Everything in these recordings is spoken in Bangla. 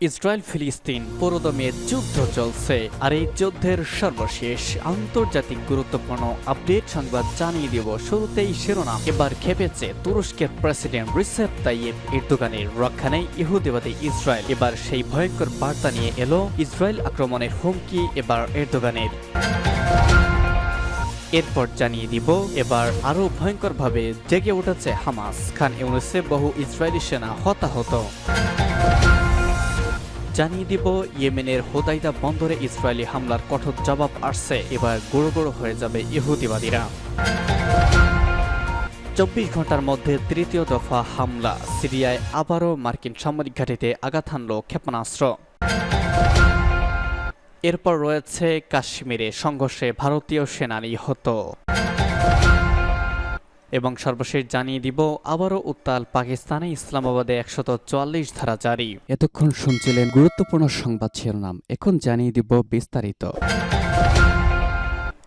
ইসরায়েল ফিলিস্তিন পুরোদমে যুদ্ধ চলছে আর এই যুদ্ধের সর্বশেষ আন্তর্জাতিক গুরুত্বপূর্ণ আপডেট সংবাদ জানিয়ে দেব শুরুতেই শিরোনাম। এবার খেপেছে তুরস্কের প্রেসিডেন্ট রিসেপ তাইয়েব এরদোগানের রক্ষা নেই ইহুদিবাদী ইসরায়েল। এবার সেই ভয়ঙ্কর বার্তা নিয়ে এলো ইসরায়েল আক্রমণের হুমকি এবার এরদোগানের। এরপর জানিয়ে দিব, এবার আরও ভয়ঙ্করভাবে জেগে উঠেছে হামাস। খান ইউনুসে বহু ইসরায়েলি সেনা হতাহত। জানিয়ে দিব, ইয়েমেনের হোদাইদা বন্দরে ইসরায়েলি হামলার কঠোর জবাব আসছে। এবার গুঁড়ো গুঁড়ো হয়ে যাবে ইহুদিবাদীরা। চব্বিশ ঘণ্টার মধ্যে তৃতীয় দফা হামলা। সিরিয়ায় আবারও মার্কিন সামরিক ঘাঁটিতে আঘাত হানল ক্ষেপণাস্ত্র। এরপর রয়েছে কাশ্মীরে সংঘর্ষে ভারতীয় সেনা নিহত এবং সর্বশেষ জানিয়ে দিব, আবারও উত্তাল পাকিস্তানে ইসলামাবাদে একশত চুয়াল্লিশ ধারা জারি। এতক্ষণ শুনছিলেন গুরুত্বপূর্ণ সংবাদ শিরোনাম। এখন জানিয়ে দিব বিস্তারিত।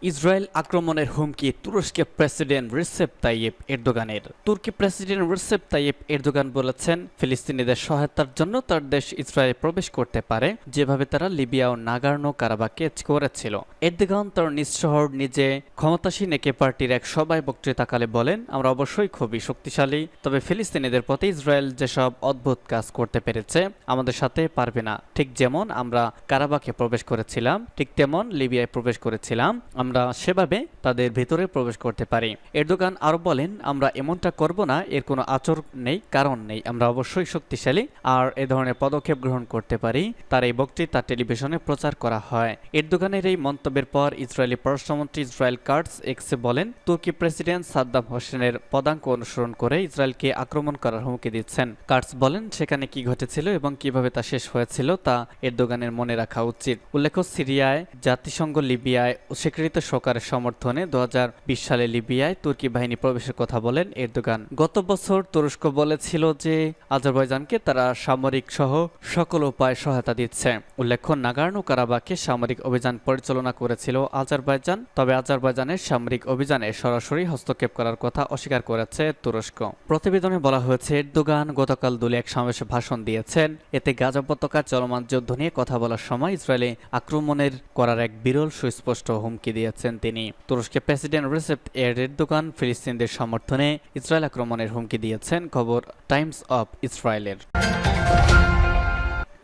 ইসরায়েল আক্রমণের হুমকি তুরস্কের প্রেসিডেন্ট রিসেপ তাইয়েব এরদোগানের। তুর্কি প্রেসিডেন্ট রিসেপ তাইয়েব এরদোগান বলেছেন, ফিলিস্তিনিদের সহায়তার জন্য তার দেশ ইসরায়েলে প্রবেশ করতে পারে, যেভাবে তারা লিবিয়া ও নাগার্নো কারাবাকে করেছিল। এরদোগান তার নিজ শহর, নিজে ক্ষমতাসীন একে পার্টির এক সভায় বক্তৃতাকালে বলেন, আমরা অবশ্যই খুবই শক্তিশালী, তবে ফিলিস্তিনিদের প্রতি ইসরায়েল যেসব অদ্ভুত কাজ করতে পেরেছে, আমাদের সাথে পারবে না। ঠিক যেমন আমরা কারাবাকে প্রবেশ করেছিলাম, ঠিক তেমন লিবিয়ায় প্রবেশ করেছিলাম আমরা সেভাবে তাদের ভেতরে প্রবেশ করতে পারি। এরদোগান আরও বলেন, আমরা এমনটা করব না, এর কোনো আচর নেই, কারণ নেই। আমরা অবশ্যই শক্তিশালী আর এ ধরনের পদক্ষেপ গ্রহণ করতে পারি। তার এই বক্তৃতা টেলিভিশনে প্রচার করা হয়। এরদোগানের এই মন্তব্যের পর ইসরায়েলি পররাষ্ট্রমন্ত্রী ইসরায়েল কার্টস এক্সে বলেন, তুর্কি প্রেসিডেন্ট সাদ্দাম হোসেনের পদাঙ্ক অনুসরণ করে ইসরায়েলকে আক্রমণ করার হুমকি দিচ্ছেন। কার্টস বলেন, সেখানে কি ঘটেছিল এবং কীভাবে তা শেষ হয়েছিল তা এরদোগানের মনে রাখা উচিত। উল্লেখ্য, সিরিয়ায়, জাতিসংঘ লিবিয়ায় স্বীকৃত সরকারের সমর্থনে দু হাজার বিশ সালে লিবিয়ায় তুর্কি বাহিনী প্রবেশের কথা বলেন এরদোগান। গত বছর তুরস্ক বলেছিল যে আজারবাইজানকে তারা সামরিক সহ সকল উপায় সহায়তা দিচ্ছে। উল্লেখ্য নাগার্নো কারাবাকে সামরিক অভিযান পরিচালনা করেছিল আজারবাইজান, তবে আজারবাইজানের সামরিক অভিযানে সরাসরি হস্তক্ষেপ করার কথা অস্বীকার করেছে তুরস্ক। প্রতিবেদনে বলা হয়েছে, এরদোগান গতকাল দুলে এক সমাবেশে ভাষণ দিয়েছেন। এতে গাজা উপত্যকার চলমান যুদ্ধ নিয়ে কথা বলার সময় ইসরায়েলে আক্রমণের করার এক বিরল সুস্পষ্ট হুমকি দিয়েছেন তিনি। তুরস্কের প্রেসিডেন্ট রিসেপ্ট এরদোগান ফিলিস্তিনদের সমর্থনে ইসরায়েল আক্রমণের হুমকি দিয়েছেন, খবর টাইমস অব ইসরায়েলের।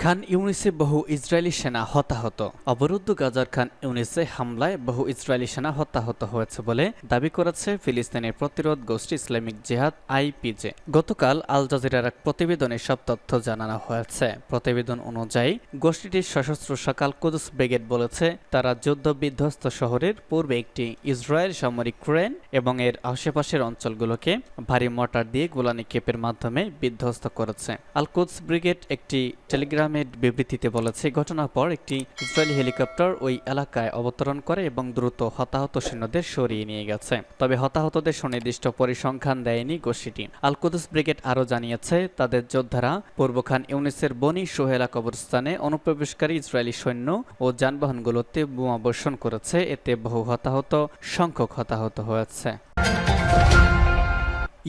খান ইউনিসে বহু ইসরায়েলি সেনা হতাহত। অবরুদ্ধ গাজার খান ইউনিসে হামলায় বহু ইসরায়েলি সেনা হতাহত হয়েছে বলে দাবি করেছে ফিলিস্তিনের প্রতিরোধ গোষ্ঠী ইসলামিক জেহাদ আইপিজে। গতকাল আল জাজিরার এক প্রতিবেদনে সব তথ্য জানানো হয়েছে। প্রতিবেদন অনুযায়ী, গোষ্ঠীটির সশস্ত্র সকাল কুদুস ব্রিগেড বলেছে, তারা যুদ্ধ বিধ্বস্ত শহরের পূর্বে একটি ইসরায়েল সামরিক ক্রেন এবং এর আশেপাশের অঞ্চলগুলোকে ভারী মর্টার দিয়ে গোলানি কেপের মাধ্যমে বিধ্বস্ত করেছে। আল কুদস ব্রিগেড একটি টেলিগ্রাম আহমেদ বিবৃতিতে বলেছে, ঘটনার পর একটি ইসরায়েলি হেলিকপ্টার ওই এলাকায় অবতরণ করে এবং দ্রুত হতাহত সৈন্যদের সরিয়ে নিয়ে গেছে। তবে হতাহতদের সুনির্দিষ্ট পরিসংখ্যান দেয়নি গোষ্ঠীটি। আলকুদুস ব্রিগেড আরও জানিয়েছে, তাদের যোদ্ধারা পূর্ব খান ইউনিসের বনি সোহেলা কবরস্থানে অনুপ্রবেশকারী ইসরায়েলি সৈন্য ও যানবাহনগুলোতে বোমা বর্ষণ করেছে। এতে বহু হতাহত, সংখ্যক হতাহত হয়েছে।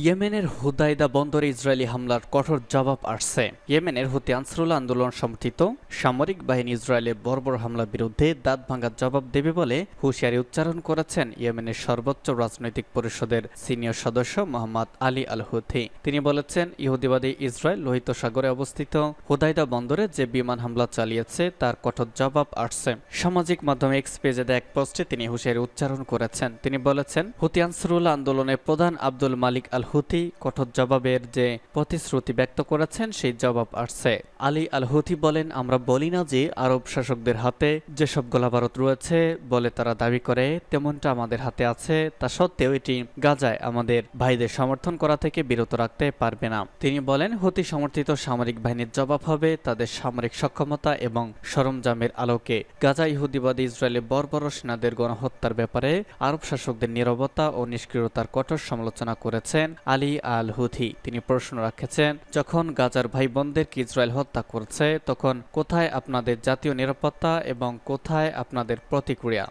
ইয়েমেনের হুদাইদা বন্দরে ইসরায়েলি হামলার কঠোর জবাব আসছে। ইয়েমেনের হুতি আনসারুল্লাহ আন্দোলন সমর্থিত। সামরিক বাহিনী ইসরায়েলের বর্বর হামলার বিরুদ্ধে দাঁত ভাঙার জবাব দেবে বলে হুঁশিয়ারি উচ্চারণ করেছেন ইয়েমেনের সর্বোচ্চ রাজনৈতিক পরিষদের সিনিয়র সদস্য মোহাম্মদ আলী আল হুথি তিনি বলেছেন, ইহুদিবাদী ইসরায়েল লোহিত সাগরে অবস্থিত হুদাইদা বন্দরে যে বিমান হামলা চালিয়েছে, তার কঠোর জবাব আসছে। সামাজিক মাধ্যমে এক্স পেজে এক পোস্টে তিনি হুঁশিয়ারি উচ্চারণ করেছেন। তিনি বলেছেন, হুতি আনসারুল্লাহ আন্দোলনের প্রধান আব্দুল মালিক আল হুথি কঠোর জবাবের যে প্রতিশ্রুতি ব্যক্ত করেছেন, সেই জবাব আসছে। আলী আল হুথি বলেন, আমরা বলি না যে আরব শাসকদের হাতে যেসব গোলাবারত রয়েছে বলে তারা দাবি করে, তেমনটা আমাদের হাতে আছে। তা সত্ত্বেও এটি গাজায় আমাদের ভাইদের সমর্থন করা থেকে বিরত রাখতে পারবে না। তিনি বলেন হুতি সমর্থিত সামরিক বাহিনীর জবাব হবে তাদের সামরিক সক্ষমতা এবং সরঞ্জামের আলোকে। গাজা ইহুদিবাদী ইসরায়েলে বর্বর সেনাদের গণহত্যার ব্যাপারে আরব শাসকদের নিরবতা ও নিষ্ক্রিয়তার কঠোর সমালোচনা করেছেন। আলী আল হুথি তিনি প্রশ্ন রাখেছেন, যখন গাজার ভাই বোনদেরকে ইসরায়েল হত্যা করছে, তখন কোথায় আপনাদের জাতীয় নিরাপত্তা এবং কোথায় আপনাদের প্রতিক্রিয়া?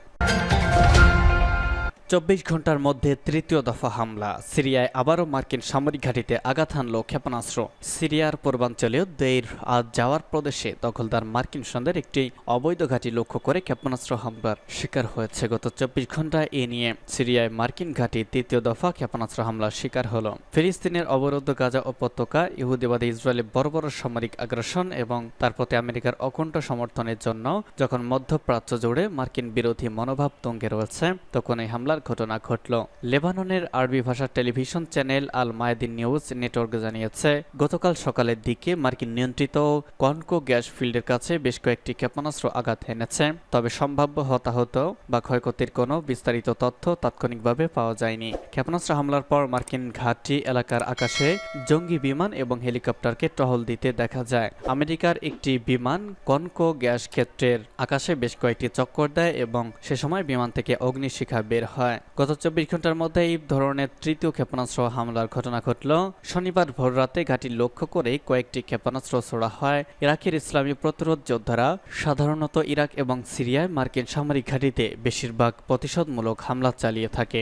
চব্বিশ ঘণ্টার মধ্যে তৃতীয় দফা হামলা। সিরিয়ায় আবারও মার্কিন সামরিক ঘাঁটিতে আঘাত হানল ক্ষেপণাস্ত্র। সিরিয়ার পূর্বাঞ্চলীয় দেইর আজ যাওয়ার প্রদেশে দখলদার মার্কিন সন্ধ্যের একটি অবৈধ ঘাঁটি লক্ষ্য করে ক্ষেপণাস্ত্র হামলার শিকার হয়েছে। গত চব্বিশ ঘন্টায় এ নিয়ে সিরিয়ায় মার্কিন ঘাঁটি তৃতীয় দফা ক্ষেপণাস্ত্র হামলার শিকার হল। ফিলিস্তিনের অবরুদ্ধ গাজা উপত্যকা, ইহুদিবাদী ইসরায়েলের বড় বড় সামরিক আগ্রাসন এবং তার প্রতি আমেরিকার অকুণ্ঠ সমর্থনের জন্য যখন মধ্যপ্রাচ্য জুড়ে মার্কিন বিরোধী মনোভাব তঙ্গে রয়েছে, তখন এই হামলার ঘটনা ঘটল। লেবাননের আরবি ভাষার television channel Al Mayadeen news network জানিয়েছে, গতকাল সকালের দিকে মার্কিন নিয়ন্ত্রিত কনকো গ্যাস ফিল্ডের কাছে বেশ কয়েকটি ক্ষেপণাস্ত্র আঘাত এনেছে। তবে সম্ভাব্য হতাহত বা ক্ষয়ক্ষতির কোনো বিস্তারিত তথ্য তাৎক্ষণিকভাবে পাওয়া যায়নি। ক্ষেপণাস্ত্র হামলার পর মার্কিন ঘাঁটি এলাকার আকাশে জঙ্গি বিমান এবং হেলিকপ্টারকে টহল দিতে দেখা যায়। আমেরিকার একটি বিমান কনকো গ্যাস ক্ষেত্রের আকাশে বেশ কয়েকটি চক্কর দেয় এবং সে সময় বিমান থেকে অগ্নিশিখা বের হয়। গত চব্বিশ ঘণ্টার মধ্যে এই ধরনের তৃতীয় ক্ষেপণাস্ত্র হামলার ঘটনা ঘটল। শনিবার ভোর রাতে ঘাঁটি লক্ষ্য করে কয়েকটি ক্ষেপণাস্ত্র ছোড়া হয়। ইরাকের ইসলামী প্রতিরোধ যোদ্ধারা সাধারণত ইরাক এবং সিরিয়ায় মার্কিন সামরিক ঘাঁটিতে বেশিরভাগ প্রতিশোধমূলক হামলা চালিয়ে থাকে।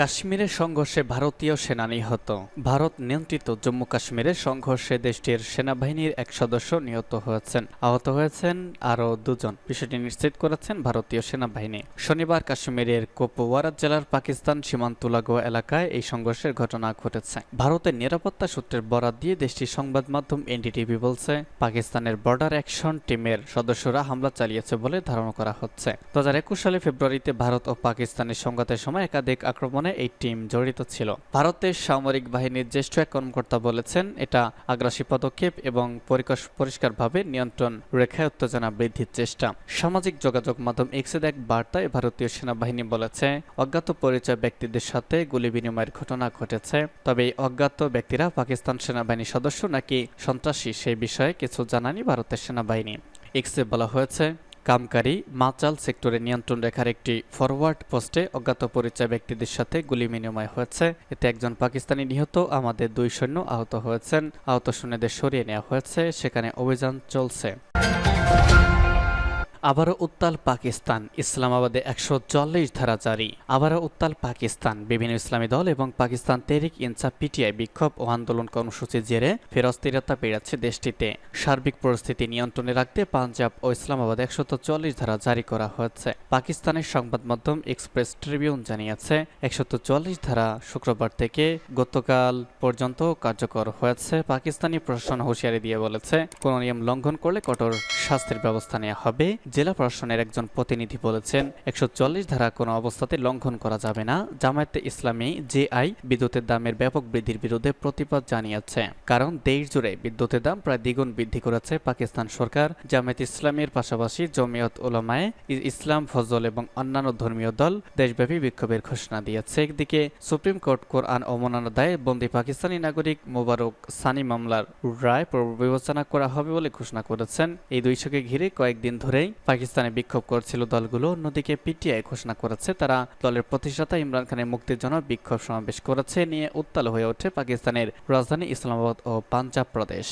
কাশ্মীরের সংঘর্ষে ভারতীয় সেনা নিহত ভারত নিয়ন্ত্রিত জম্মু কাশ্মীরের সংঘর্ষে দেশটির সেনাবাহিনীর এক সদস্য নিহত হয়েছেন। আহত হয়েছেন আরও দুজন। বিষয়টি নিশ্চিত করেছেন ভারতীয় সেনাবাহিনী। শনিবার কাশ্মীরের কুপওয়ারা জেলার পাকিস্তান সীমান্ত লাগোয়া এলাকায় এই সংঘর্ষের ঘটনা ঘটেছে। ভারতের নিরাপত্তা সূত্রের বরাত দিয়ে দেশটির সংবাদ মাধ্যম এনডিটিভি বলছে, পাকিস্তানের বর্ডার অ্যাকশন টিমের সদস্যরা হামলা চালিয়েছে বলে ধারণা করা হচ্ছে। দু হাজার একুশ সালে ফেব্রুয়ারিতে ভারত ও পাকিস্তানের সংঘাতের সময় একাধিক আক্রমণে এই টিম জড়িত ছিল। ভারতের সামরিক বাহিনীর জ্যেষ্ঠ এক কর্মকর্তা বলেছেন, এটা আগ্রাসী পদক্ষেপ এবং পরিষ্কারভাবে নিয়ন্ত্রণ রেখায় উত্তেজনা বৃদ্ধির চেষ্টা। সামাজিক যোগাযোগ মাধ্যম এক্সের এক বার্তায় ভারতীয় সেনাবাহিনী বলেছে, অজ্ঞাত পরিচয় ব্যক্তিদের সাথে গুলি বিনিময়ের ঘটনা ঘটেছে, তবে এই অজ্ঞাত ব্যক্তিরা পাকিস্তান সেনাবাহিনীর সদস্য নাকি সন্ত্রাসী সেই বিষয়ে কিছু জানানি ভারতের সেনাবাহিনী। এক্সে বলা হয়েছে কামকারী মাচাল সেক্টরে নিয়ন্ত্রণ রেখার একটি ফরওয়ার্ড পোস্টে অজ্ঞাত পরিচয় ব্যক্তিদের সাথে গুলি বিনিময় হয়েছে। এতে একজন পাকিস্তানি নিহত, আমাদের দুই সৈন্য আহত হয়েছেন। আহত সৈন্যদের সরিয়ে নেওয়া হয়েছে, সেখানে অভিযান চলছে। আবারও উত্তাল পাকিস্তান, ইসলামাবাদে একশো চল্লিশ ধারা জারি। আবারও উত্তাল পাকিস্তান, বিভিন্ন ইসলামী দল এবং পাকিস্তান তেরিক ইনসাফ পিটিআই বিক্ষোভ ও আন্দোলন কর্মসূচি জেরে ফের অস্থিরতা বেড়েছে দেশটিতে। সার্বিক পরিস্থিতি নিয়ন্ত্রণে রাখতে পাঞ্জাব ও ইসলামাবাদে একশত চল্লিশ ধারা জারি করা হয়েছে। পাকিস্তানের সংবাদ মাধ্যম এক্সপ্রেস ট্রিবিউন জানিয়েছে একশত চল্লিশ ধারা শুক্রবার থেকে গতকাল পর্যন্ত কার্যকর হয়েছে, পাকিস্তানি প্রশাসন হুঁশিয়ারি দিয়ে বলেছে, কোন নিয়ম লঙ্ঘন করলে কঠোর শাস্তির ব্যবস্থা নেওয়া হবে। জেলা প্রশাসনের একজন প্রতিনিধি বলেছেন, একশো চল্লিশ ধারা কোনো অবস্থাতে লঙ্ঘন করা যাবে না, জামায়াতে ইসলামী জেআই বিদ্যুতের দামের ব্যাপক বৃদ্ধির বিরুদ্ধে প্রতিবাদ জানিয়েছে। কারণ দেশ জুড়ে বিদ্যুতের দাম প্রায় দ্বিগুণ বৃদ্ধি করেছে পাকিস্তান সরকার, জামায়াত ইসলামের পাশাপাশি জমিয়ত ওলামায়ে ইসলাম, ফজল এবং অন্যান্য ধর্মীয় দল দেশব্যাপী বিক্ষোভের ঘোষণা দিয়েছে। একদিকে সুপ্রিম কোর্ট কোরআন অবমাননা দায়ে বন্দী পাকিস্তানি নাগরিক মোবারক সানি মামলার রায় পুনর্বিবেচনা করা হবে বলে ঘোষণা করেছেন। এই দুই ঘিরে কয়েকদিন ধরেই পাকিস্তানে বিক্ষোভ করছিল দলগুলো, অন্যদিকে পিটিআই ঘোষণা করেছে তারা দলের প্রতিষ্ঠাতা ইমরান খানের মুক্তির জন্য বিক্ষোভ সমাবেশ করেছে, নিয়ে উত্তাল হয়ে ওঠে পাকিস্তানের রাজধানী ইসলামাবাদ ও পাঞ্জাব প্রদেশ।